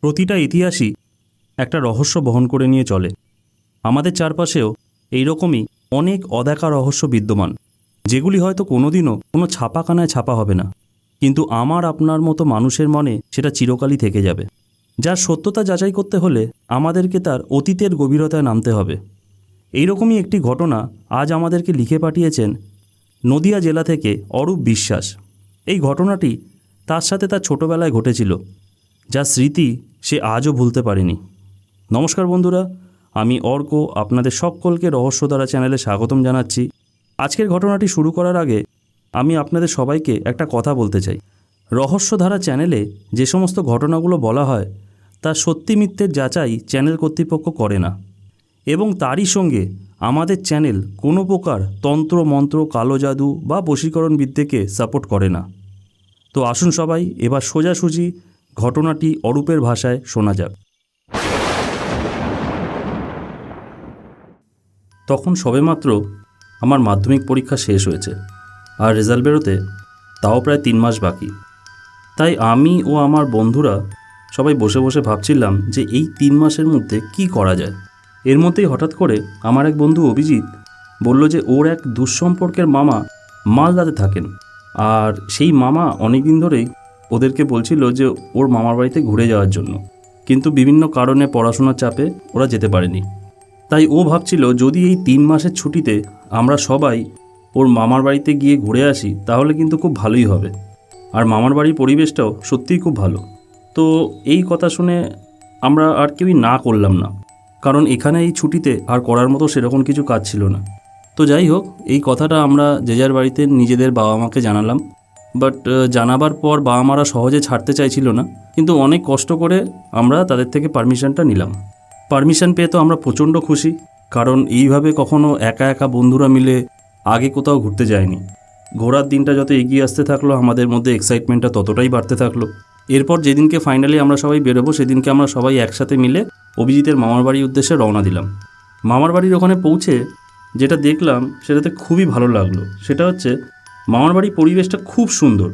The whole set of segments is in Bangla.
প্রতিটা ইতিহাসই একটা রহস্য বহন করে নিয়ে চলে। আমাদের চারপাশেও এইরকমই অনেক অদেখা রহস্য বিদ্যমান, যেগুলি হয়তো কোনোদিনও কোনো ছাপাখানায় ছাপা হবে না। কিন্তু আমার, আপনার মতো মানুষের মনে সেটা চিরকালই থেকে যাবে। যার সত্যতা যাচাই করতে হলে আমাদেরকে তার অতীতের গভীরতায় নামতে হবে। এইরকমই একটি ঘটনা আজ আমাদেরকে লিখে পাঠিয়েছেন নদিয়া জেলা থেকে অরূপ বিশ্বাস। এই ঘটনাটি তার সাথে তার ছোটবেলায় ঘটেছিল, যা স্মৃতি সে আজও ভুলতে পারেনি। নমস্কার বন্ধুরা, আমি অর্ক, আপনাদের সকলকে রহস্যধারা চ্যানেলে স্বাগতম জানাচ্ছি। আজকের ঘটনাটি শুরু করার আগে আমি আপনাদের সবাইকে একটা কথা বলতে চাই। রহস্যধারা চ্যানেলে যে সমস্ত ঘটনাগুলো বলা হয়, তা সত্যি মিথ্যের যাচাই চ্যানেল কর্তৃপক্ষ করে না। এবং তারই সঙ্গে আমাদের চ্যানেল কোনো প্রকার তন্ত্র, মন্ত্র, কালো জাদু বা বশীকরণ বিদ্যেকে সাপোর্ট করে না। তো আসুন সবাই এবার সোজাসুজি ঘটনাটি অরূপের ভাষায় শোনা যাক। তখন সবেমাত্র আমার মাধ্যমিক পরীক্ষা শেষ হয়েছে আর রেজাল্ট বেরোতে তাও প্রায় তিন মাস বাকি। তাই আমি ও আমার বন্ধুরা সবাই বসে বসে ভাবছিলাম যে এই তিন মাসের মধ্যে কি করা যায়। এর মধ্যেই হঠাৎ করে আমার এক বন্ধু অভিজিৎ বলল যে ওর এক দুঃসম্পর্কের মামা মালদাতে থাকেন। আর সেই মামা অনেক দিন ধরেই ওদেরকে বলছিল যে ওর মামার বাড়িতে ঘুরে যাওয়ার জন্য। কিন্তু বিভিন্ন কারণে পড়াশোনার চাপে ওরা যেতে পারেনি। তাই ও ভাবছিল, যদি এই তিন মাসের ছুটিতে আমরা সবাই ওর মামার বাড়িতে গিয়ে ঘুরে আসি, তাহলে কিন্তু খুব ভালোই হবে। আর মামার বাড়ির পরিবেশটাও সত্যিই খুব ভালো। তো এই কথা শুনে আমরা আর কেউই না করলাম না। কারণ এখানে এই ছুটিতে আর করার মতো সেরকম কিছু কাজ ছিল না। তো যাই হোক, এই কথাটা আমরা যে যার বাড়িতে নিজেদের বাবা মাকে জানালাম। বাট জানাবার পর বাবা মারা সহজে ছাড়তে চাইছিল না। কিন্তু অনেক কষ্ট করে আমরা তাদের থেকে পারমিশনটা নিলাম। পারমিশন পেয়ে তো আমরা প্রচণ্ড খুশি। কারণ এইভাবে কখনো একা একা বন্ধুরা মিলে আগে কোথাও ঘুরতে যায়নি। ঘোরার দিনটা যত এগিয়ে আসতে থাকল, আমাদের মধ্যে এক্সাইটমেন্টটা ততটাই বাড়তে থাকল। এরপর যেদিনকে ফাইনালি আমরা সবাই বেরোবো, সেদিনকে আমরা সবাই একসাথে মিলে অভিজিতের মামার বাড়ির উদ্দেশ্যে রওনা দিলাম। মামার বাড়ির ওখানে পৌঁছে যেটা দেখলাম সেটাতে খুবই ভালো লাগল। সেটা হচ্ছে মামার বাড়ির পরিবেশটা খুব সুন্দর।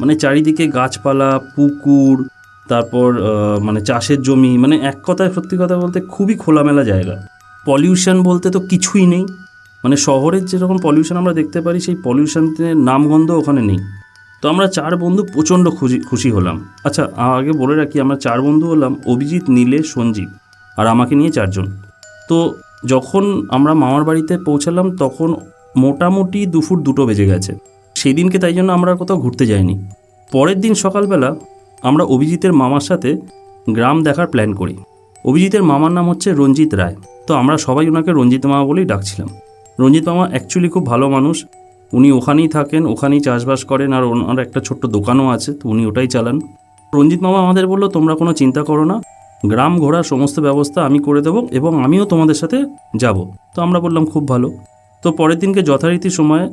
মানে চারিদিকে গাছপালা, পুকুর, তারপর মানে চাষের জমি মানে এক কথায় সত্যি কথা বলতে খুবই খোলামেলা জায়গা। পলিউশন বলতে তো কিছুই নেই। মানে শহরের যেরকম পলিউশন আমরা দেখতে পারি, সেই পলিউশনের নামগন্ধ ওখানে নেই। তো আমরা চার বন্ধু প্রচণ্ড খুশি খুশি হলাম। আচ্ছা আগে বলে রাখি, আমরা চার বন্ধু হলাম অভিজিৎ, নীলে, সঞ্জীব আর আমাকে নিয়ে চারজন। তো যখন আমরা মামার বাড়িতে পৌঁছালাম, তখন মোটামুটি দুপুর দুটো বেজে গেছে। সেই দিনকে তাই জন্য আমরা কোথাও ঘুরতে যাইনি। পরের দিন সকালবেলা আমরা অভিজিতের মামার সাথে গ্রাম দেখার প্ল্যান করি। অভিজিতের মামার নাম হচ্ছে রঞ্জিত রায়। তো আমরা সবাই ওনাকে রঞ্জিত মামা বলেই ডাকছিলাম। রঞ্জিত মামা অ্যাকচুয়ালি খুব ভালো মানুষ। উনি ওখানেই থাকেন, ওখানেই চাষবাস করেন আর ওনার একটা ছোট্ট দোকানও আছে, তো উনি ওটাই চালান। রঞ্জিত মামা আমাদের বলল, তোমরা কোনো চিন্তা করো না, গ্রাম ঘোরার সমস্ত ব্যবস্থা আমি করে দেবো এবং আমিও তোমাদের সাথে যাব। তো আমরা বললাম, খুব ভালো। তো পরের দিনকে যথারীতি সময়ে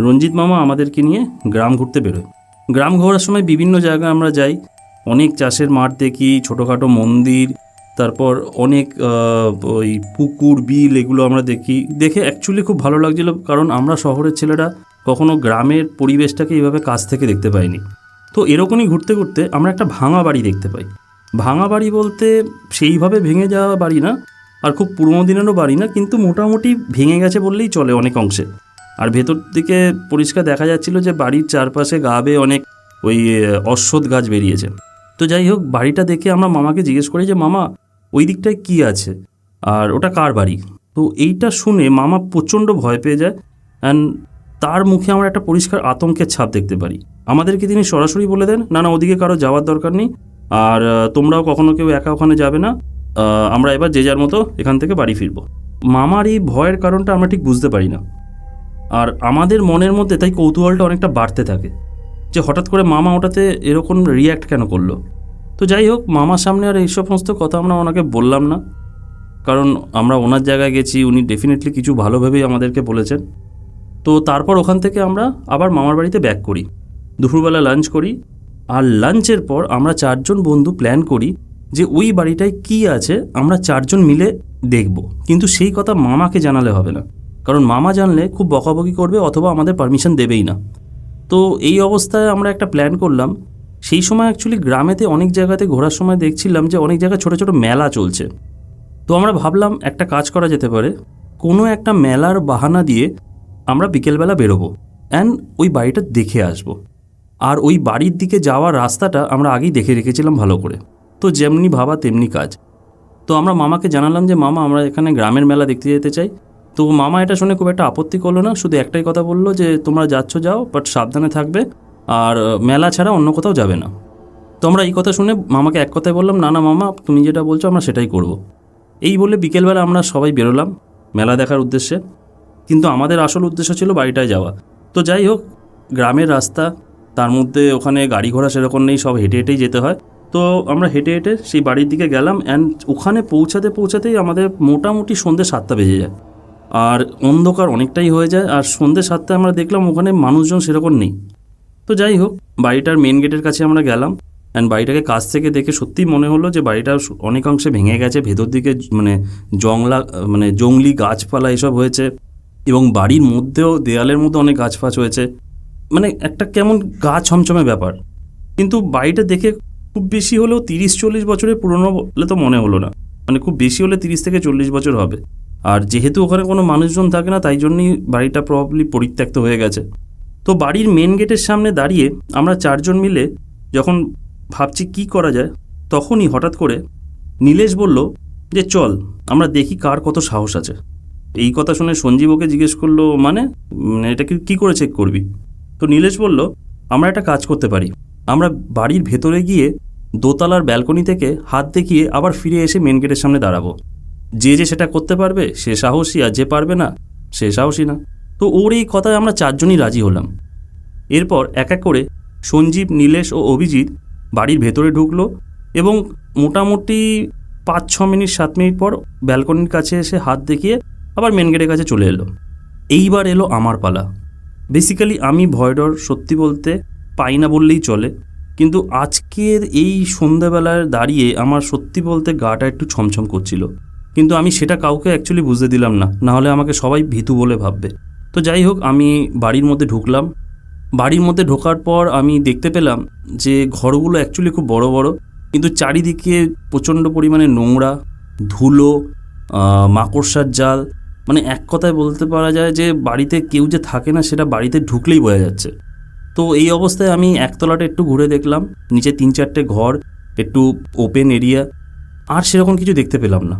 রঞ্জিত মামা আমাদেরকে নিয়ে গ্রাম ঘুরতে বেরোয়। গ্রাম ঘোরার সময় বিভিন্ন জায়গায় আমরা যাই। অনেক চাষের মাঠ দেখি, ছোটোখাটো মন্দির তারপর অনেক ওই পুকুর বিল এগুলো আমরা দেখি। দেখে অ্যাকচুয়ালি খুব ভালো লাগছিল কারণ আমরা শহরের ছেলেরা কখনো গ্রামের পরিবেশটাকে এইভাবে কাছ থেকে দেখতে পাইনি। তো এরকমই ঘুরতে ঘুরতে আমরা একটা ভাঙা বাড়ি দেখতে পাই। ভাঙা বাড়ি বলতে সেইভাবে ভেঙে যাওয়া বাড়ি না আর খুব পুরোনো দিনেরও বাড়ি না কিন্তু মোটামুটি ভেঙে গেছে বললেই চলে অনেক অংশে। আর ভেতর দিকে পরিষ্কার দেখা যাচ্ছিল যে বাড়ির চারপাশে গাবে অনেক ওই আহ, অশ্বত্থ গাছ বেরিয়েছে। তো যাই হোক বাড়িটা দেখে আমরা মামাকে জিজ্ঞেস করি যে মামা ওই দিকটায় কী আছে? আর ওটা কার বাড়ি? তো এইটা শুনে মামা প্রচণ্ড ভয় পেয়ে যায়। অ্যান্ড তার মুখে আমরা একটা পরিষ্কার আতঙ্কের ছাপ দেখতে পারি। আমাদেরকে তিনি সরাসরি বলে দেন, না না, ওদিকে কারও যাওয়ার দরকার নেই। আর তোমরাও কখনো কেউ একা ওখানে যাবে না। আমরা এবার যে যার মতো এখান থেকে বাড়ি ফিরবো। মামার এই ভয়ের কারণটা আমরা ঠিক বুঝতে পারি না। আর আমাদের মনের মধ্যে তাই কৌতূহলটা অনেকটা বাড়তে থাকে। যে হঠাৎ করে মামা ওটাতে এরকম রিয়্যাক্ট কেন করল? তো যাই হোক, মামার সামনে আর এই সমস্ত কথা আমরা ওনাকে বললাম না। কারণ আমরা ওনার জায়গায় গেছি, উনি ডেফিনেটলি কিছু ভালোভাবেই আমাদেরকে বলেছেন। তো তারপর ওখান থেকে আমরা আবার মামার বাড়িতে ব্যাক করি। দুপুরবেলা লাঞ্চ করি। আর লাঞ্চের পর আমরা চারজন বন্ধু প্ল্যান করি যে ওই বাড়িটায় কি আছে আমরা চারজন মিলে দেখব। কিন্তু সেই কথা মামাকে জানালে হবে না। কারণ মামা জানলে খুব বকাবকি করবে অথবা আমাদের পারমিশন দেবেই না। তো এই অবস্থায় আমরা একটা প্ল্যান করলাম সেই সময় অ্যাকচুয়ালি গ্রামেতে অনেক জায়গাতে ঘোরার সময় দেখছিলাম যে অনেক জায়গায় ছোটো ছোটো মেলা চলছে। তো আমরা ভাবলাম একটা কাজ করা যেতে পারে। কোনো একটা মেলার বাহানা দিয়ে আমরা বিকেলবেলা বেরোবো অ্যান্ড ওই বাড়িটা দেখে আসব। আর ওই বাড়ির দিকে যাওয়ার রাস্তাটা আমরা আগেই দেখে রেখেছিলাম ভালো করে। তো যেমনি ভাবা তেমনি কাজ। তো আমরা মামাকে জানালাম যে, মামা, আমরা এখানে গ্রামের মেলা দেখতে যেতে চাই। তো মামা এটা শুনে খুব একটা আপত্তি করল না, শুধু একটাই কথা বলল যে, তোমরা যাচ্ছ, যাও বাট সাবধানে থাকবে। আর মেলা ছাড়া অন্য কোথাও যাবে না। তো আমরা এই কথা শুনে মামাকে এক কথায় বললাম, না না, মামা, তুমি যেটা বলছো আমরা সেটাই করব। এই বলে বিকেলবেলা আমরা সবাই বেরোলাম মেলা দেখার উদ্দেশ্যে। কিন্তু আমাদের আসল উদ্দেশ্য ছিল বাড়িটায় যাওয়া। তো যাই হোক, গ্রামের রাস্তা, তার মধ্যে ওখানে গাড়ি ঘোড়া সেরকম নেই, সব হেঁটে হেঁটেই যেতে হয়। তো আমরা হেঁটে হেঁটে সেই বাড়ির দিকে গেলাম অ্যান্ড ওখানে পৌঁছাতে পৌঁছাতেই আমাদের মোটামুটি সন্ধ্যে সাতটা বেজে যায়। আর অন্ধকার অনেকটাই হয়ে যায়। আর সন্ধ্যে সাতটায় আমরা দেখলাম ওখানে মানুষজন সেরকম নেই। তো যাই হোক, বাড়িটার মেন গেটের কাছে আমরা গেলাম অ্যান্ড বাড়িটাকে কাছ থেকে দেখে সত্যিই মনে হলো যে বাড়িটা অনেকাংশে ভেঙে গেছে, ভেতর দিকে মানে জংলা মানে জংলি গাছপালা এসব হয়েছে এবং বাড়ির মধ্যেও দেয়ালের মধ্যে অনেক গাছ ফাছ হয়েছে। মানে একটা কেমন গা ছমছমে ব্যাপার। কিন্তু বাড়িটা দেখে খুব বেশি হলেও তিরিশ চল্লিশ বছরের পুরনো বলে তো মনে হলো না। মানে খুব বেশি হলে তিরিশ থেকে চল্লিশ বছর হবে। আর যেহেতু ওখানে কোনো মানুষজন থাকে না, তাই জন্যই বাড়িটা প্রবাবলি পরিত্যক্ত হয়ে গেছে। তো বাড়ির মেন গেটের সামনে দাঁড়িয়ে আমরা চারজন মিলে যখন ভাবছি কি করা যায়, তখনই হঠাৎ করে নীলেশ বলল যে, চল, আমরা দেখি কার কত সাহস আছে। এই কথা শুনে সঞ্জীব ওকে জিজ্ঞেস করল মানে এটা কি করে চেক করবি? তো নীলেশ বলল, আমরা একটা কাজ করতে পারি। আমরা বাড়ির ভেতরে গিয়ে দোতলার ব্যালকনি থেকে হাত দেখিয়ে আবার ফিরে এসে মেন গেটের সামনে দাঁড়াবো। যে যে সেটা করতে পারবে, সে সাহসী আর যে পারবে না, সে সাহসী না। তো ওর এই কথায় আমরা চারজনই রাজি হলাম। এরপর এক এক করে সঞ্জীব, নীলেশ ও অভিজিৎ বাড়ির ভেতরে ঢুকলো এবং মোটামুটি পাঁচ, ছ মিনিট, সাত মিনিট পর ব্যালকনির কাছে এসে হাত দেখিয়ে আবার মেন গেটের কাছে চলে এলো। এইবার এলো আমার পালা। বেসিক্যালি আমি ভয় ডর সত্যি বলতে পাই না বললেই চলে, কিন্তু আজকের এই সন্ধ্যাবেলায় দাঁড়িয়ে আমার সত্যি বলতে গাটা একটু ছমছম করছিল। কিন্তু আমি সেটা কাউকে অ্যাকচুয়ালি বুঝতে দিলাম না, নাহলে আমাকে সবাই ভীতু বলে ভাববে। তো যাই হোক, আমি বাড়ির মধ্যে ঢুকলাম। বাড়ির মধ্যে ঢোকার পর আমি দেখতে পেলাম যে ঘরগুলো অ্যাকচুয়ালি খুব বড় বড়, কিন্তু চারিদিকে প্রচণ্ড পরিমাণে নোংরা, ধুলো মাকড়সার জাল। মানে এক কথায় বলতে পারা যায় যে বাড়িতে কেউ যে থাকে না, সেটা বাড়িতে ঢুকলেই বোঝা যাচ্ছে। তো এই অবস্থায় আমি একতলাটা একটু ঘুরে দেখলাম, নিচে তিন চারটে ঘর, একটু ওপেন এরিয়া আর সেরকম কিছু দেখতে পেলাম না।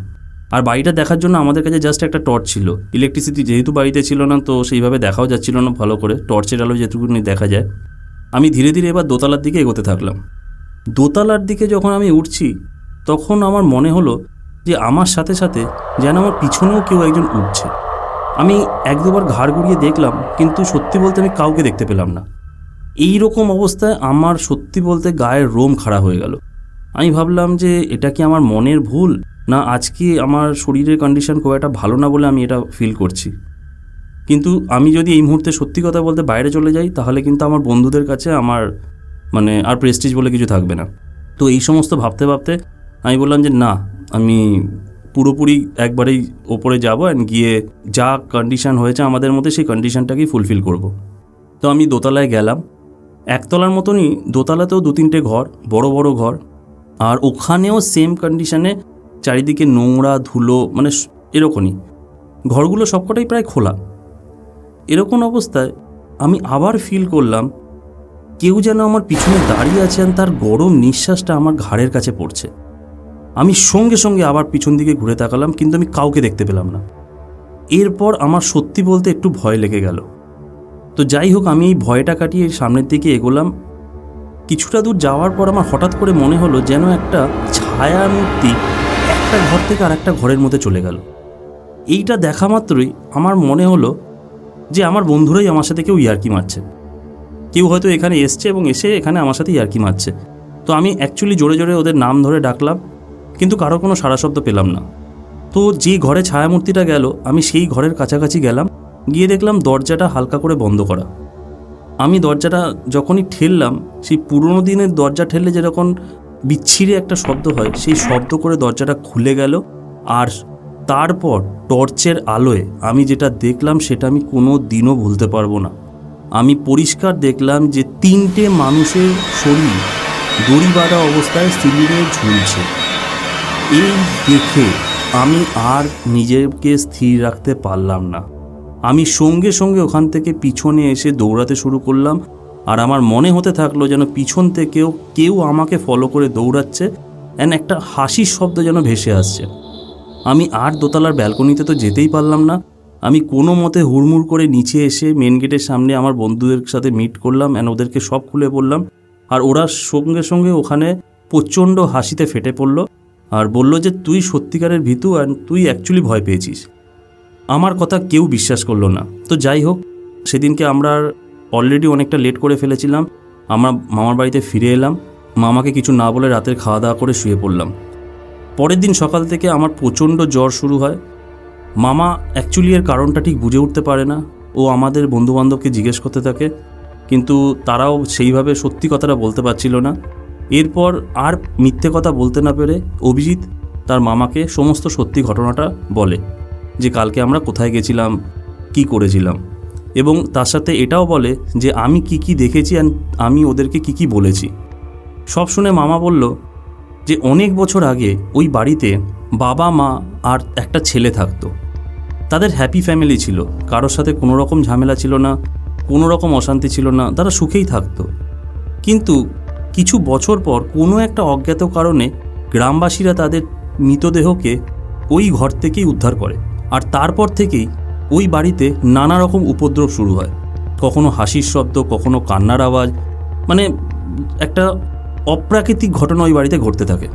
আর বাড়িটা দেখার জন্য আমাদের কাছে জাস্ট একটা টর্চ ছিল। ইলেকট্রিসিটি যেহেতু বাড়িতে ছিল না, তো সেইভাবে দেখাও যাচ্ছিল না ভালো করে। টর্চের আলো যেটুকুনি দেখা যায়। আমি ধীরে ধীরে এবার দোতলার দিকে এগোতে থাকলাম। দোতলার দিকে যখন আমি উঠছি, তখন আমার মনে হলো যে আমার সাথে সাথে যেন আমার পিছনেও কেউ একজন উঠছে। আমি এক দুবার ঘাড় ঘুরিয়ে দেখলাম, কিন্তু সত্যি বলতে আমি কাউকে দেখতে পেলাম না। এই রকম অবস্থায় আমার সত্যি বলতে গায়ের রোম খাড়া হয়ে গেল। আমি ভাবলাম যে এটা কি আমার মনের ভুল? না, আজকে আমার শরীরের কন্ডিশন খুব একটা ভালো না বলে আমি এটা ফিল করছি। কিন্তু আমি যদি এই মুহূর্তে সত্যি কথা বলতে বাইরে চলে যাই, তাহলে কিন্তু আমার বন্ধুদের কাছে আমার মানে আর প্রেস্টিজ বলে কিছু থাকবে না। তো এই সমস্ত ভাবতে ভাবতে আমি বললাম যে, না, আমি পুরোপুরি একবারেই ওপরে যাব অ্যান্ড গিয়ে যা কন্ডিশন হয়েছে আমাদের মধ্যে, সেই কন্ডিশানটাকেই ফুলফিল করব। তো আমি দোতলায় গেলাম। একতলার মতনই দোতলাতেও দু তিনটে ঘর, বড় বড় ঘর। আর ওখানেও সেম কন্ডিশনে চারিদিকে নোংরা, ধুলো মানে এরকমই। ঘরগুলো সবকটাই প্রায় খোলা। এরকম অবস্থায় আমি আবার ফিল করলাম, কেউ যেন আমার পিছনে দাঁড়িয়ে আছেন তার গরম নিঃশ্বাসটা আমার ঘাড়ের কাছে পড়ছে। আমি সঙ্গে সঙ্গে আবার পিছন দিকে ঘুরে তাকালাম, কিন্তু আমি কাউকে দেখতে পেলাম না। এরপর আমার সত্যি বলতে একটু ভয় লেগে গেল। তো যাই হোক, আমি এই ভয়টা কাটিয়ে সামনের দিকে এগোলাম। কিছুটা দূর যাওয়ার পর আমার হঠাৎ করে মনে হলো যেন একটা ছায়া মূর্তি একটা ঘর থেকে আরেকটা ঘরের মধ্যে চলে গেল। এইটা দেখা মাত্রই আমার মনে হলো যে আমার বন্ধুরাই আমার সাথে কেউ ইয়ার্কি মারছে। কেউ হয়তো এখানে এসছে এবং এসে এখানে আমার সাথে ইয়ার্কি মারছে। তো আমি অ্যাকচুয়ালি জোরে জোরে ওদের নাম ধরে ডাকলাম, কিন্তু কারও কোনো সারা শব্দ পেলাম না। তো যে ঘরে ছায়ামূর্তিটা গেল, আমি সেই ঘরের কাছাকাছি গেলাম, গিয়ে দেখলাম দরজাটা হালকা করে বন্ধ করা। আমি দরজাটা যখনই ঠেললাম, সেই পুরোনো দিনের দরজা ঠেললে যেরকম বিচ্ছিরি একটা শব্দ হয়। সেই শব্দ করে দরজাটা খুলে গেল আর তারপর টর্চের আলোয় আমি যেটা দেখলাম সেটা আমি কোনো দিনও ভুলতে পারব না। আমি পরিষ্কার দেখলাম যে তিনটে মানুষের শরীর দড়ি বাঁধা অবস্থায় সিলিংয়ে ঝুলছে। এই দেখে আমি আর নিজেকে স্থির রাখতে পারলাম না। আমি সঙ্গে সঙ্গে ওখান থেকে পিছনে এসে দৌড়াতে শুরু করলাম আর আমার মনে হতে থাকল যেন পিছন থেকেও কেউ আমাকে ফলো করে দৌড়াচ্ছে অ্যান্ড একটা হাসির শব্দ যেন ভেসে আসছে। আমি আর দোতলার ব্যালকনিতে তো যেতেই পারলাম না। আমি কোনো মতে হুড়মুড় করে নিচে এসে মেন গেটের সামনে আমার বন্ধুদের সাথে মিট করলাম অ্যান্ড ওদেরকে সব খুলে বললাম। আর ওরা সঙ্গে সঙ্গে ওখানে প্রচণ্ড হাসিতে ফেটে পড়ল আর বলল যে, তুই সত্যিকারের ভীতু অ্যান্ড তুই অ্যাকচুয়ালি ভয় পেয়েছিস। আমার কথা কেউ বিশ্বাস করল না। তো যাই হোক, সেদিনকে আমরা অলরেডি অনেকটা লেট করে ফেলেছিলাম। আমরা মামার বাড়িতে ফিরে এলাম। মামাকে কিছু না বলে রাতের খাওয়া দাওয়া করে শুয়ে পড়লাম। পরের দিন সকাল থেকে আমার প্রচণ্ড জ্বর শুরু হয়। মামা অ্যাকচুয়ালি এর কারণটা ঠিক বুঝে উঠতে পারে না। ও আমাদের বন্ধুবান্ধবকে জিজ্ঞেস করতে থাকে। কিন্তু তারাও সেইভাবে সত্যি কথাটা বলতে পারছিল না। এরপর আর মিথ্যে কথা বলতে না পেরে অভিজিৎ তার মামাকে সমস্ত সত্যি ঘটনাটা বলে যে কালকে আমরা কোথায় গেছিলাম, কি করেছিলাম। এবং তার সাথে এটাও বলে যে, আমি কি কি দেখেছি আর আমি ওদেরকে কি কি বলেছি। সব শুনে মামা বলল যে, অনেক বছর আগে ওই বাড়িতে বাবা, মা আর একটা ছেলে থাকতো। তাদের হ্যাপি ফ্যামিলি ছিল। কারোর সাথে কোনো রকম ঝামেলা ছিল না, কোনো রকম অশান্তি ছিল না, তারা সুখেই থাকতো। কিন্তু কিছু বছর পর কোনো একটা অজ্ঞাত কারণে গ্রামবাসীরা তাদের মৃতদেহকে ওই ঘর থেকেই উদ্ধার করে। আর তারপর থেকেই ওই বাড়িতে নানা রকম উপদ্রব শুরু হয়। কখনো হাসির শব্দ, কখনো কান্নার আওয়াজ মানে একটা অপ্রাকৃতিক ঘটনা ওই বাড়িতে ঘটতে থাকে।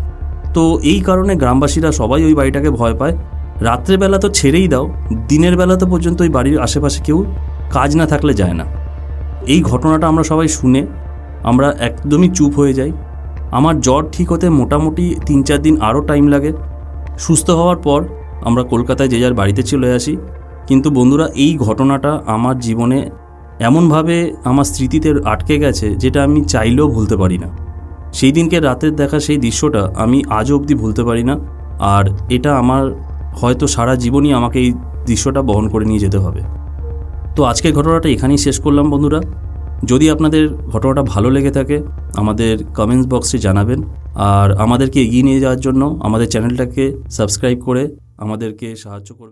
তো এই কারণে গ্রামবাসীরা সবাই ওই বাড়িটাকে ভয় পায়। রাত্রেবেলা তো ছেড়েই দাও, দিনের বেলা তো পর্যন্ত ওই বাড়ির আশেপাশে কেউ কাজ না থাকলে যায় না। এই ঘটনাটা আমরা সবাই শুনে আমরা একদমই চুপ হয়ে যাই। আমার জ্বর ঠিক হতে মোটামুটি তিন চার দিন আরও টাইম লাগে। সুস্থ হওয়ার পর আমরা কলকাতায় যে যার বাড়িতে চলে আসি। কিন্তু বন্ধুরা, এই ঘটনাটা আমার জীবনে এমনভাবে আমার স্মৃতিতে আটকে গেছে যেটা আমি চাইলেও ভুলতে পারি না। সেই দিনকে রাতের দেখা সেই দৃশ্যটা আমি আজও অবধি ভুলতে পারি না আর এটা আমার হয়তো সারা জীবনই আমাকে এই দৃশ্যটা বহন করে নিয়ে যেতে হবে। তো আজকের ঘটনাটা এখানেই শেষ করলাম বন্ধুরা। যদি আপনাদের ঘটনাটা ভালো লেগে থাকে, আমাদের কমেন্টস বক্সে জানাবেন আর আমাদেরকে এগিয়ে নিয়ে যাওয়ার জন্য আমাদের চ্যানেলটাকে সাবস্ক্রাইব করে আমাদেরকে সাহায্য করবেন।